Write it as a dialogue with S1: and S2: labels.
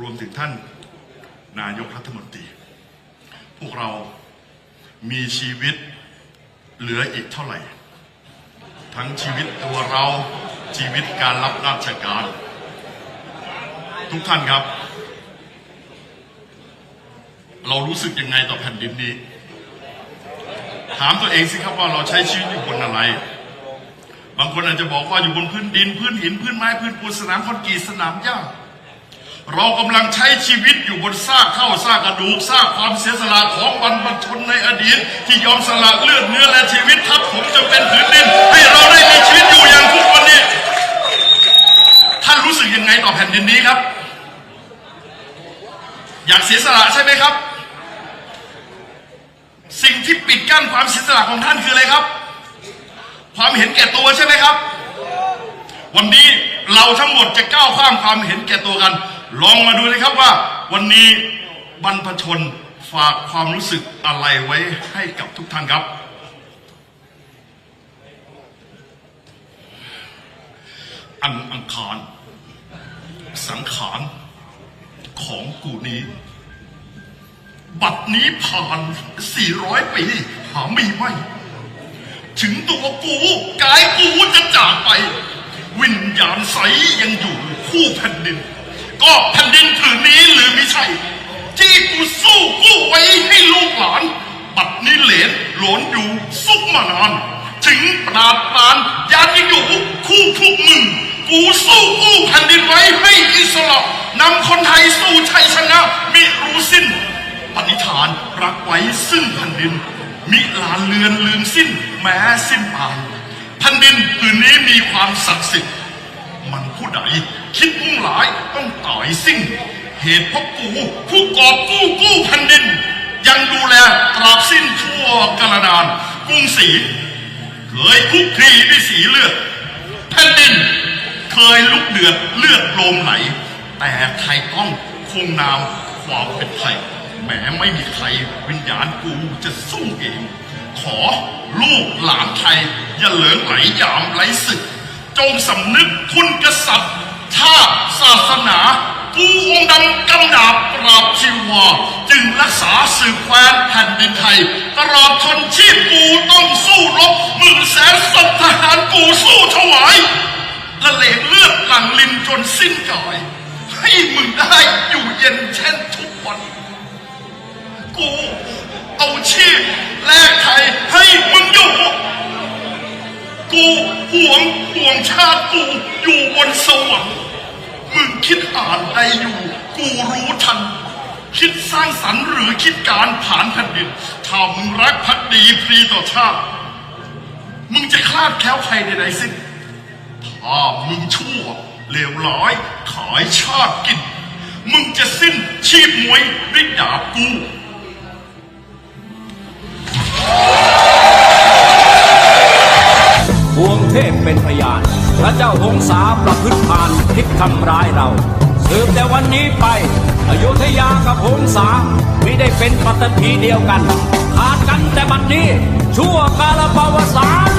S1: รวมถึงท่านนายกรัฐมนตรี พวกเรามีชีวิตเหลืออีกเท่าไหร่ ทั้งชีวิตตัวเราชีวิตการรับราชการ ทุกท่านครับ เรารู้สึกยังไงต่อแผ่นดินนี้ ถามตัวเองสิครับว่าเราใช้ชีวิตอยู่บนอะไร บางคนอาจจะบอกว่าอยู่บนพื้นดิน พื้นหิน พื้นไม้ พื้นปูนสนามคอนกรีตสนามหญ้า เรากำลังใช้ชีวิตอยู่บนซากเท่าซากกระดูกซากความเสียสละของบรรพชนในอดีต ที่ยอมสละเลือดเนื้อและชีวิตทับผมจะเป็นผืนดิน ให้เราได้มีชีวิตอยู่อย่างทุกวันนี้ ท่านรู้สึกยังไงต่อแผ่นดินนี้ครับ อยากเสียสละใช่ไหมครับ สิ่งที่ปิดกั้นความเสียสละของท่านคืออะไรครับ ความเห็นแก่ตัวใช่ไหมครับ วันนี้เราทั้งหมดจะก้าวข้ามความเห็นแก่ตัวกัน ลองมาดูเลยครับว่าวันนี้บรรพชนฝากความรู้สึกอะไรไว้ให้กับทุกท่านครับ อันอังคาร สังขารของกูนี้ บัดนี้ผ่าน 400 ปีหาไมีไม่ ถึงตัวกูกายกูจะจากไป วิญญาณใสยังอยู่คู่แผ่นดิน ก็แผ่นดินผืนนี้หรือไม่ใช่ ที่กูสู้กู้ไว้ให้ลูกหลาน บัดนี้เหลนหลนอยู่สุกมานาน ถึงปราดปรานยานยังอยู่คู่พวกมึง กูสู้กู้แผ่นดินไว้ให้อิสระนำคนไทยสู่ชัยชนะมิรู้สิ้น ปณิธานรักไว้ซึ่งแผ่นดิน มิลานเลือนลืมสิ้นแม้สิ้นปานแผ่นดินผืนนี้มีความศักดิ์สิทธิ์ ผู้ใดคิดมุ่งหลายต้องต่อยสิ้นเหตุเพราะกูผู้กอบกู้กู้แผ่นดิน ยังดูแลตราบสิ้นทั่วกาลนานกรุงศรีเคยคุกคีด้วยสีเลือดแผ่นดิน เคยลุกเดือดเลือดโลมไหล แต่ไทยต้องคงนามความเป็นไทยแม้ไม่มีใครวิญญาณกูจะสู้เอง ขอลูกหลานไทย อย่าเหลิงไหลยามไหลศึก จงสำนึกคุณกษัตริย์ชาติศาสนากูองค์ดำกำดาบปราบชีวาจึงรักษาสืบแคว้นแผ่นดินไทย ตลอดทนชีพกูต้องสู้รบหมื่นแสนศพทหารกูสู้ถวายละเลงเลือดหลั่งลินจนสิ้นกาย ให้มึงได้อยู่เย็นเช่นทุกวัน กูเอาชีพ ชาติกูอยู่บนสวรรค์มึงคิดอ่านใดอยู่ กูรู้ทัน คิดสร้างสรรค์หรือคิดการผ่านแผ่นดินถ้ามึงรักพักดีพรีต่อชาติ มึงจะคลาดแคล้วใครใดๆสิ้นถ้ามึงชั่วเลวร้ายขายชาติกิน มึงจะสิ้นชีพมวยด้วยดาบกู
S2: เป็นพยาน พระเจ้าองสาประพฤติพานคิดทำร้ายเรา สืบแต่วันนี้ไป อยุธยากับองสาไม่ได้เป็นปัตตภีเดียวกัน ขาดกันแต่บัดนี้ชั่วกาลปวสาร